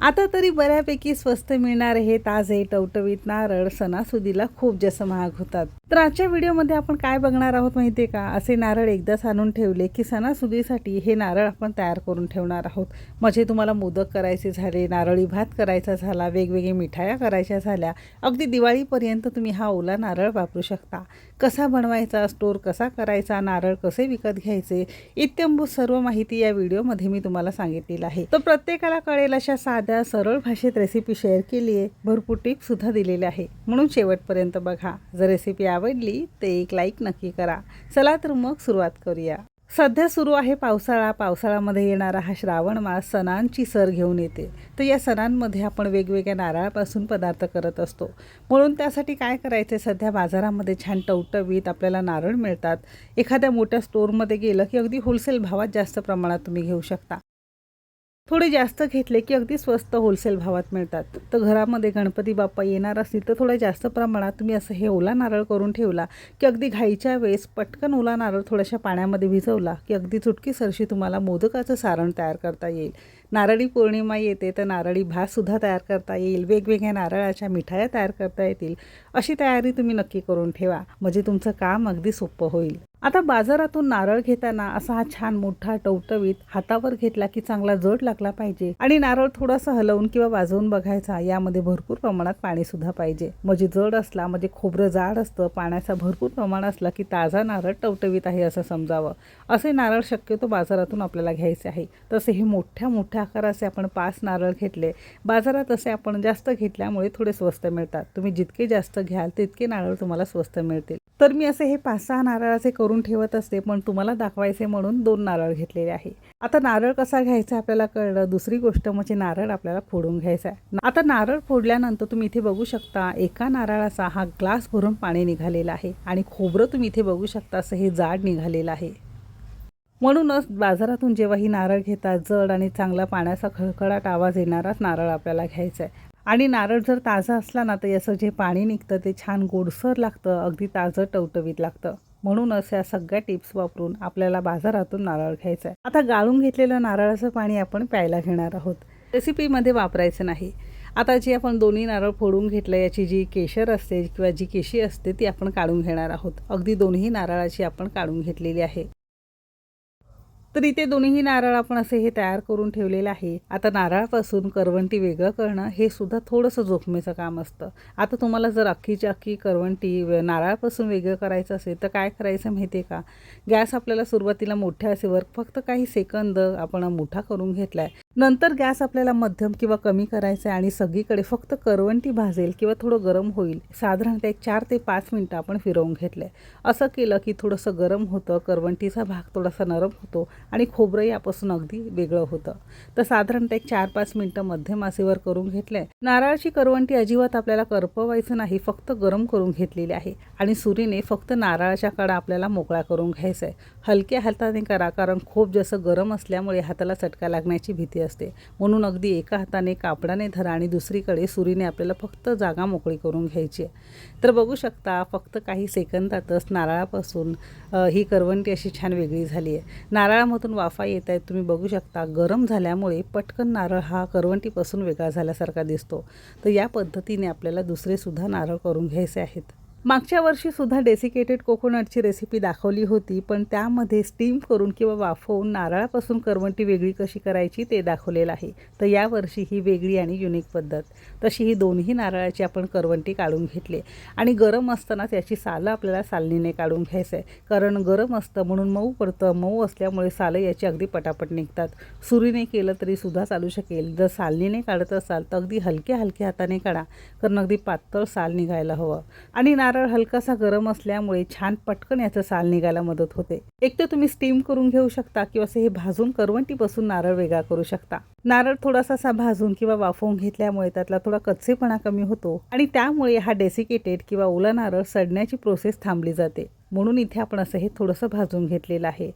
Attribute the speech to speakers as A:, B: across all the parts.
A: आता तरी बऱ्यापैकी स्वस्त मिळणार हे ताजे टवटवीत नारळ सणासुदीला खूप जास्त महाग होतात. तर आजच्या व्हिडिओमध्ये आपण काय बघणार आहोत माहितीये का? असे नारळ एकदाच आणून ठेवले की सणासुदीसाठी हे नारळ आपण तयार करून ठेवणार आहोत. म्हणजे तुम्हाला मोदक करायचे झाले नारळी भात करायचा झाला वेगवेगळे मिठाया करायच्या झाल्या. अगदी दिवाळीपर्यंत तुम्ही हा ओला नारळ वापरू शकता. कसा बनवायचा स्टोर कसा करायचा नारळ कसे विकत घ्यायचे इत्यंभूत सर्व माहिती या व्हिडिओमध्ये मी तुम्हाला सांगितलेली आहे. तर प्रत्येकाला कळेल अशा साध्या सरळ भाषेत रेसिपी शेअर केली आहे. भरपूर टिप्ससुद्धा दिलेल्या आहे. म्हणून शेवटपर्यंत बघा. जर रेसिपी आवडली तर एक लाईक नक्की करा. चला तर मग सुरुवात करूया. सध्या सुरू आहे पावसाळा. पावसाळ्यामध्ये येणारा हा श्रावण मास सणांची सर घेऊन येते. तर या सणांमध्ये आपण वेगवेगळ्या नारळापासून पदार्थ करत असतो. म्हणून त्यासाठी काय करायचं सध्या बाजारामध्ये छान टवटवीत आपल्याला नारळ मिळतात. एखाद्या मोठ्या स्टोरमध्ये गेलं की अगदी होलसेल भावात जास्त प्रमाणात तुम्ही घेऊ शकता. थोडे जास्त घेतले की अगदी स्वस्त होलसेल भावात मिळतात. तर घरामध्ये गणपती बाप्पा येणार असतील तर थोड्या जास्त प्रमाणात तुम्ही असं हे ओला नारळ करून ठेवला की अगदी घाईच्या वेळेस पटकन ओला नारळ थोड्याशा पाण्यामध्ये भिजवला की अगदी चुटकी सरशी तुम्हाला मोदकाचं सारण तयार करता येईल. नारळी पौर्णिमा येते तर नारळी भातसुद्धा तयार करता येईल. वेगवेगळ्या नारळाच्या मिठाया तयार करता येतील. अशी तयारी तुम्ही नक्की करून ठेवा. म्हणजे तुमचं काम अगदी सोपं होईल. आता बाजारातून नारळ घेताना असा हा छान मोठा टवटवीत हातावर घेतला की चांगला जड लागला पाहिजे. आणि नारळ थोडासा हलवून किंवा वाजवून बघायचा यामध्ये भरपूर प्रमाणात पाणी सुद्धा पाहिजे. म्हणजे जड असला म्हणजे खोबरं जाड असतं पाण्याचा भरपूर प्रमाण असला की ताजा नारळ टवटवीत आहे असं समजावं. असे नारळ शक्यतो बाजारातून आपल्याला घ्यायचे आहे. तसे हे मोठ्या मोठ्या आकाराचे आपण पाच नारळ घेतले. बाजारात असे आपण जास्त घेतल्यामुळे थोडे स्वस्त मिळतात. तुम्ही जितके जास्त घ्याल तितके नारळ तुम्हाला स्वस्त मिळतील. तर मी असे हे पाच सहा नारळाचे करून ठेवत असते पण तुम्हाला दाखवायचे म्हणून दोन नारळ घेतलेले आहे. आता नारळ कसा घ्यायचा आपल्याला कळलं. दुसरी गोष्ट म्हणजे नारळ आपल्याला फोडून घ्यायचा आहे. आता नारळ फोडल्यानंतर तुम्ही इथे बघू शकता एका नारळाचा हा ग्लास भरून पाणी निघालेला आहे आणि खोबरं तुम्ही इथे बघू शकता असं हे जाड निघालेलं आहे. म्हणूनच बाजारातून जेव्हा ही नारळ घेतात जड आणि चांगला पाण्याचा खळखळाट आवाज येणाराच नारळ आपल्याला घ्यायचा आहे. आणि नारळ जर ताजा असला ना तर याचं जे पाणी निघतं ते छान गोडसर लागतं अगदी ताजं टवटवीत लागतं. म्हणूनच या सगळ्या टिप्स वापरून आपल्याला बाजारातून नारळ घ्यायचा आहे. आता गाळून घेतलेलं नारळाचं पाणी आपण प्यायला घेणार आहोत. रेसिपीमध्ये वापरायचं नाही. आता जी आपण दोन्ही नारळ फोडून घेतलं याची जी केशर असते किंवा जी केशी असते ती आपण काढून घेणार आहोत. अगदी दोन्ही नारळाची आपण काढून घेतलेली आहे. तर इथे दोन्हीही नारळ आपण असे हे तयार करून ठेवलेले आहे. आता नारळापासून करवंटी वेगळं करणं हे सुद्धा थोडंसं जोखमीचं काम असतं. आता तुम्हाला जर अख्खीची अख्खी करवंटी नारळापासून वेगळं करायचं असेल तर काय करायचं माहिती आहे का? गॅस आपल्याला सुरुवातीला मोठ्या असेवर फक्त काही सेकंद आपण मोठा करून घेतला आहे नंतर गॅस आपल्याला मध्यम किंवा कमी करायचा आहे आणि सगळीकडे फक्त करवंटी भाजेल किंवा थोडं गरम होईल. साधारणतः एक चार ते पाच मिनटं आपण फिरवून घेतलं आहे असं केलं की थोडंसं गरम होतं करवंटीचा भाग थोडासा नरम होतो आणि खोबरं यापासून अगदी वेगळं होतं. तर साधारणतः एक चार पाच मिनटं मध्यम आसेवर करून घेतलंय. नारळाची करवंटी अजिबात आपल्याला करपवायचं नाही फक्त गरम करून घेतलेली आहे आणि सुरीने फक्त नारळाच्या कडा आपल्याला मोकळा करून घ्यायचा आहे हलक्या हाताने करा कारण खूप जसं गरम असल्यामुळे हाताला चटका लागण्याची भीती असते म्हणून अगदी एका हाताने कापडाने धरा आणि दुसरीकडे सुरीने आपल्याला फक्त जागा मोकळी करून घ्यायची आहे. तर बघू शकता फक्त काही सेकंदातच नारळापासून ही करवंटी अशी छान वेगळी झाली आहे. नारळामधून वाफा येत आहेत तुम्ही बघू शकता गरम झाल्यामुळे पटकन नारळ हा करवंटीपासून वेगळा झाल्यासारखा दिसतो. तर या पद्धतीने आपल्याला दुसरेसुद्धा नारळ करून घ्यायचे आहेत. मागच्या वर्षीसुद्धा डेसिकेटेड कोकोनटची रेसिपी दाखवली होती पण त्यामध्ये स्टीम करून किंवा वाफवून नारळापासून करवंटी वेगळी कशी करायची ते दाखवलेलं आहे. तर यावर्षी ही वेगळी आणि युनिक पद्धत. तशी ही दोन्ही नारळाची आपण करवंटी काढून घेतली आणि गरम असताना त्याची सालं आपल्याला सालनीने काढून घ्यायचं आहे. कारण गरम असतं म्हणून मऊ पडतं. मऊ असल्यामुळे सालं याची अगदी पटापट निघतात. सुरीने केलं तरी सुद्धा चालू शकेल. जर सालनीने काढत असाल तर अगदी हलक्या हलक्या हाताने काढा. कारण अगदी पातळ साल निघायला हवं. आणि नारळ हलकासा गरम असल्यामुळे छान पटकन याचं साल निघायला मदत होते. एक तर तुम्ही स्टीम करून घेऊ शकता किंवा असं हे भाजून करवंटीपासून नारळ वेगळा करू शकता. नारळ थोडासा असा भाजून किंवा वाफवून घेतल्यामुळे त्यातला थोडा कच्चेपणा कमी होतो आणि त्यामुळे हा डेसिकेटेड किंवा ओला नारळ सडण्याची प्रोसेस थांबली जाते. म्हणून इथे आपण असं हे थोडंसं भाजून घेतलेलं आहे.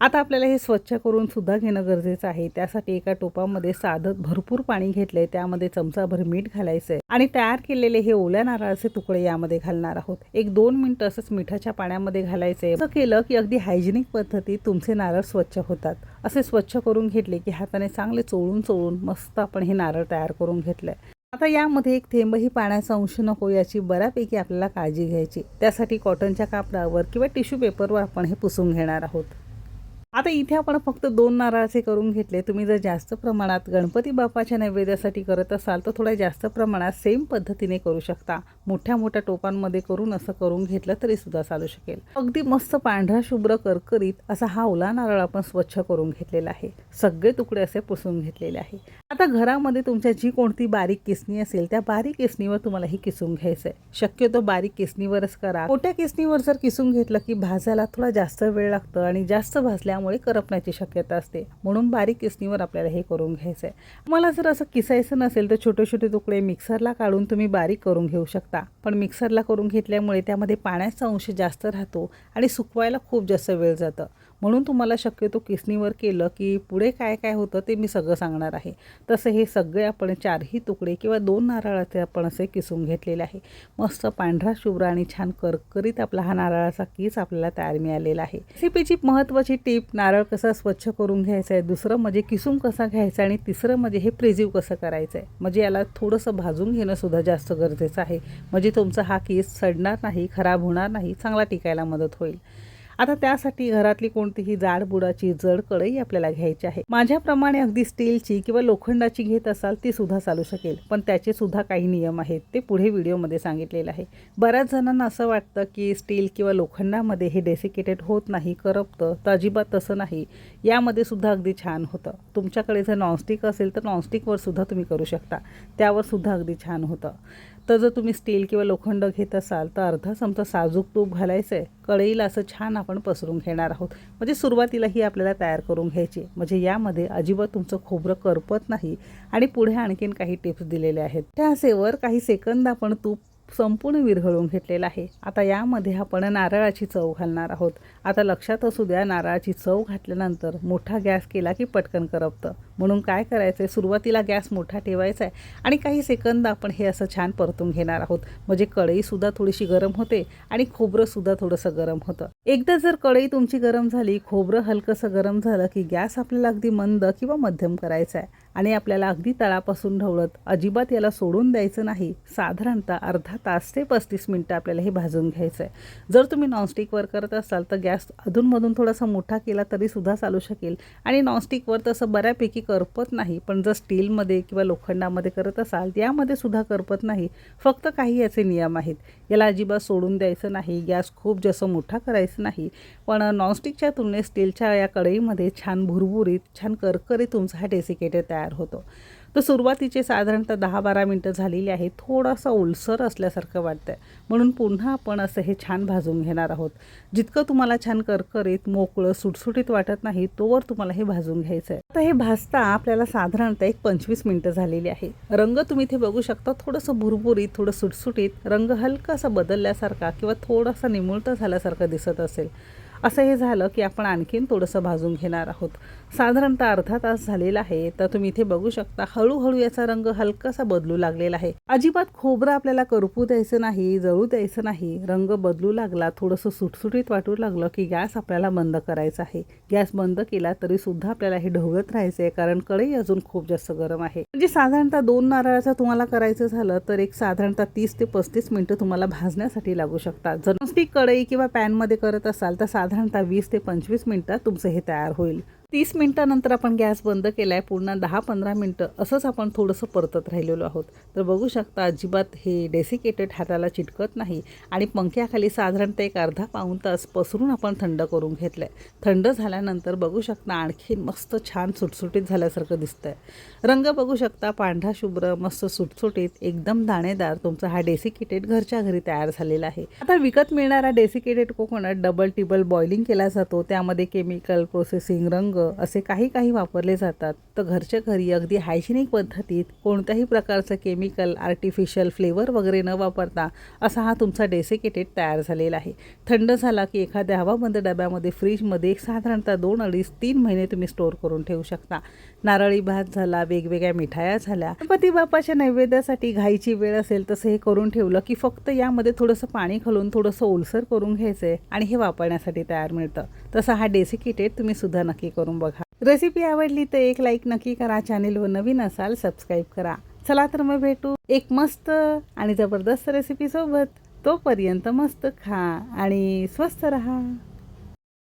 A: आता आपल्याला हे स्वच्छ करून सुद्धा घेणं गरजेचं आहे. त्यासाठी एका टोपामध्ये साधं भरपूर पाणी घेतलंय. त्यामध्ये चमचाभर मीठ घालायचं आहे आणि तयार केलेले हे ओल्या नारळाचे तुकडे यामध्ये घालणार आहोत. एक दोन मिनिटं असंच मिठाच्या पाण्यामध्ये घालायचे असं केलं की अगदी हायजेनिक पद्धतीत तुमचे नारळ स्वच्छ होतात. असे स्वच्छ करून घेतले की हाताने चांगले चोळून चोळून मस्त आपण हे नारळ तयार करून घेतलंय. आता यामध्ये एक थेंबही पाण्याचा अंश नको याची बऱ्यापैकी आपल्याला काळजी घ्यायची. त्यासाठी कॉटनच्या कापडावर किंवा टिश्यू पेपरवर आपण हे पुसून घेणार आहोत. आता इथे आपण फक्त दोन नारळाचे करून घेतले. तुम्ही जर जास्त प्रमाणात गणपती बाप्पाच्या नैवेद्यासाठी करत असाल तर थोड्या जास्त प्रमाणात सेम पद्धतीने करू शकता. मोठ्या मोठ्या टोपांमध्ये करून असं करून घेतलं तरी सुद्धा चालू शकेल. अगदी मस्त पांढरा शुभ्र करकरीत असा हा ओला नारळ आपण स्वच्छ करून घेतलेला आहे. सगळे तुकडे असे पुसून घेतलेले आहे. आता घरामध्ये तुमच्या जी कोणती बारीक किसणी असेल त्या बारीक किसणीवर तुम्हाला ही किसून घ्यायचं आहे शक्यतो बारीक किसणीवरच करा. मोठ्या किसणीवर जर किसून घेतलं की भाजायला थोडा जास्त वेळ लागतो आणि जास्त भाजल्यामुळे करपण्याची शक्यता असते. म्हणून बारीक किसणीवर आपल्याला हे करून घ्यायचं आहे मला जर असं किसायचं नसेल तर छोटे छोटे तुकडे मिक्सरला काढून तुम्ही बारीक करून घेऊ शकता. पण मिक्सरला करून घेतल्यामुळे त्यामध्ये पाण्याचा अंश जास्त राहतो आणि सुकवायला खूप जास्त वेळ जातं. म्हणून तुम्हाला शक्यतो केसनीवर केलं की पुढे काय काय होतं ते मी सगळं सांगणार आहे. तसं हे सगळे आपण चारही तुकडे किंवा दोन नारळाचे आपण असे किसून घेतलेले आहे. मस्त पांढरा शुभ्र आणि छान करकरीत आपला हा नारळाचा केस आपल्याला तयार मिळालेला आहे. रेसिपीची महत्त्वाची टीप नारळ कसा स्वच्छ करून घ्यायचा आहे दुसरं म्हणजे किसून कसा घ्यायचा आणि तिसरं म्हणजे हे प्रिझिव्ह कसं करायचं आहे म्हणजे याला थोडंसं भाजून घेणं सुद्धा जास्त गरजेचं आहे. म्हणजे तुमचा हा केस सडणार नाही खराब होणार नाही चांगला टिकायला मदत होईल. आता त्यासाठी घरातली कोणतीही जाड बुडाची जड कढई आपल्याला घ्यायची आहे. माझ्याप्रमाणे अगदी स्टीलची किंवा लोखंडाची घेत असाल ती सुद्धा चालू शकेल. पण त्याचे सुद्धा काही नियम आहेत. ते पुढे व्हिडिओमध्ये सांगितलेलं आहे. बऱ्याच जणांना असं वाटतं की स्टील किंवा लोखंडामध्ये हे डेसिकेटेड होत नाही करपतं तर अजिबात तसं नाही. यामध्ये सुद्धा अगदी छान होतं. तुमच्याकडे जर नॉनस्टिक असेल तर नॉनस्टिकवर सुद्धा तुम्ही करू शकता. त्यावर सुद्धा अगदी छान होतं. तर जर तुम्ही स्टील किंवा लोखंड घेत असाल तर अर्धा चमचा साजूक तूप घालायचं आहे कढईला असं छान आपण पसरून घेणार आहोत. म्हणजे सुरुवातीला ही आपल्याला तयार करून घ्यायची. म्हणजे यामध्ये अजिबात तुमचं खोबरं करपत नाही. आणि पुढे आणखीन काही टिप्स दिलेले आहेत. त्या सेवर काही सेकंद आपण तूप संपूर्ण विरघळून घेतलेला आहे. आता यामध्ये आपण नारळाची चव घालणार आहोत. आता लक्षात असू द्या नारळाची चव घातल्यानंतर मोठा गॅस केला की पटकन करपतं. म्हणून काय करायचं आहे सुरुवातीला गॅस मोठा ठेवायचा आहे आणि काही सेकंद आपण हे असं छान परतून घेणार आहोत. म्हणजे कढईसुद्धा थोडीशी गरम होते आणि खोबरंसुद्धा थोडंसं गरम होतं. एकदा जर कढई तुमची गरम झाली खोबरं हलकंसं गरम झालं की गॅस आपल्याला अगदी मंद किंवा मध्यम करायचा आहे आणि आपल्याला अगदी तळापासून ढवळत अजिबात याला सोडून द्यायचं नाही. साधारणतः अर्धा तास ते पस्तीस मिनटं आपल्याला हे भाजून घ्यायचं आहे जर तुम्ही नॉनस्टिकवर करत असाल तर गॅस अधूनमधून थोडासा मोठा केला तरीसुद्धा चालू शकेल आणि नॉनस्टिकवर तसं बऱ्यापैकी करपत नाही. पण जर स्टीलमध्ये किंवा लोखंडामध्ये करत असाल यामध्ये सुद्धा करपत नाही. फक्त काही याचे नियम आहेत. याला अजिबात सोडून द्यायचं नाही. गॅस खूप जास्त मोठा करायचं नाही. पण नॉनस्टिकच्या तुलनेत स्टीलच्या या कढईमध्ये छान भुरभुरीत छान करकरीत तुमचा हा डेसिकेटेड तयार होतो. तर सुरुवातीचे साधारणतः दहा बारा मिनटं झालेली आहे थोडासा ओलसर असल्यासारखं वाटतं आहे म्हणून पुन्हा आपण असं हे छान भाजून घेणार आहोत. जितकं तुम्हाला छान करकरीत मोकळं सुटसुटीत वाटत नाही तोवर तुम्हाला हे भाजून घ्यायचं आहे आता हे भाजता आपल्याला साधारणतः एक पंचवीस मिनटं झालेली आहे. रंग तुम्ही इथे बघू शकता थोडंसं भुरभुरीत थोडं सुटसुटीत रंग हलकासा बदलल्यासारखा किंवा थोडासा निमुळता झाल्यासारखं दिसत असेल. असं हे झालं की आपण आणखीन थोडंसं भाजून घेणार आहोत. साधारणतः अर्धा तास झालेला आहे तर तुम्ही इथे बघू शकता हळूहळू याचा रंग हलकासा बदलू लागलेला आहे. अजिबात खोबरं आपल्याला करपू द्यायचं नाही जळू द्यायचं नाही. रंग बदलू लागला थोडंसं सुटसुटीत वाटू लागलं की गॅस आपल्याला बंद करायचा आहे. गॅस बंद केला तरी सुद्धा आपल्याला हे ढवळत राहायचं आहे कारण कढई अजून खूप जास्त गरम आहे. म्हणजे साधारणतः दोन नारळाचं तुम्हाला करायचं झालं तर एक साधारणतः तीस ते पस्तीस मिनिटं तुम्हाला भाजण्यासाठी लागू शकतात. जर नुसती कढई किंवा पॅनमध्ये करत असाल तर साधारणतः वीस ते पंचवीस मिनिटात तुमचं हे तयार होईल. तीस मिनिटानंतर आपण गॅस बंद केला आहे पूर्ण दहा पंधरा मिनटं असंच आपण थोडंसं परतत राहिलेलो आहोत. तर बघू शकता अजिबात हे डेसिकेटेड हाताला चिटकत नाही आणि पंख्याखाली साधारणतः एक अर्धा पाऊण तास पसरून आपण थंड करून घेतलं आहे थंड झाल्यानंतर बघू शकता आणखीन मस्त छान सुटसुटीत झाल्यासारखं दिसतंय. रंग बघू शकता पांढरा शुभ्र मस्त सुटसुटीत एकदम दाणेदार तुमचा हा डेसिकेटेड घरच्या घरी तयार झालेला आहे. आता विकत मिळणारा डेसिकेटेड कोकोनट डबल टिबल बॉइलिंग केला जातो. त्यामध्ये केमिकल प्रोसेसिंग रंग असे काही काही वापरले जातात. तर घरच्या घरी अगदी हायजेनिक पद्धतीत कोणत्याही प्रकारचं केमिकल आर्टिफिशियल फ्लेवर वगैरे न वापरता असा हा तुमचा डेसिकेटेड तयार झालेला आहे. थंड झाला की एखाद्या हवाबंद डब्यामध्ये फ्रीजमध्ये एक साधारणतः दोन अडीच तीन महिने तुम्ही स्टोअर करून ठेवू शकता. नारळी भात झाला वेगवेगळ्या मिठाया झाल्या. गणपती बाप्पाच्या नैवेद्यासाठी घाईची वेळ असेल तसं हे करून ठेवलं की फक्त यामध्ये थोडंसं पाणी घालून थोडंसं ओलसर करून घ्यायचं आहे आणि हे वापरण्यासाठी तयार मिळतं. तसं हा डेसिकेटेड तुम्ही सुद्धा नक्की करू करून बघा. रेसिपी आवडली तर एक लाईक नक्की करा. चॅनेलवर नवीन असाल सबस्क्राईब करा. चला तर मग भेटू. एक मस्त आणि जबरदस्त रेसिपी सोबत. तोपर्यंत मस्त खा आणि स्वस्त रहा.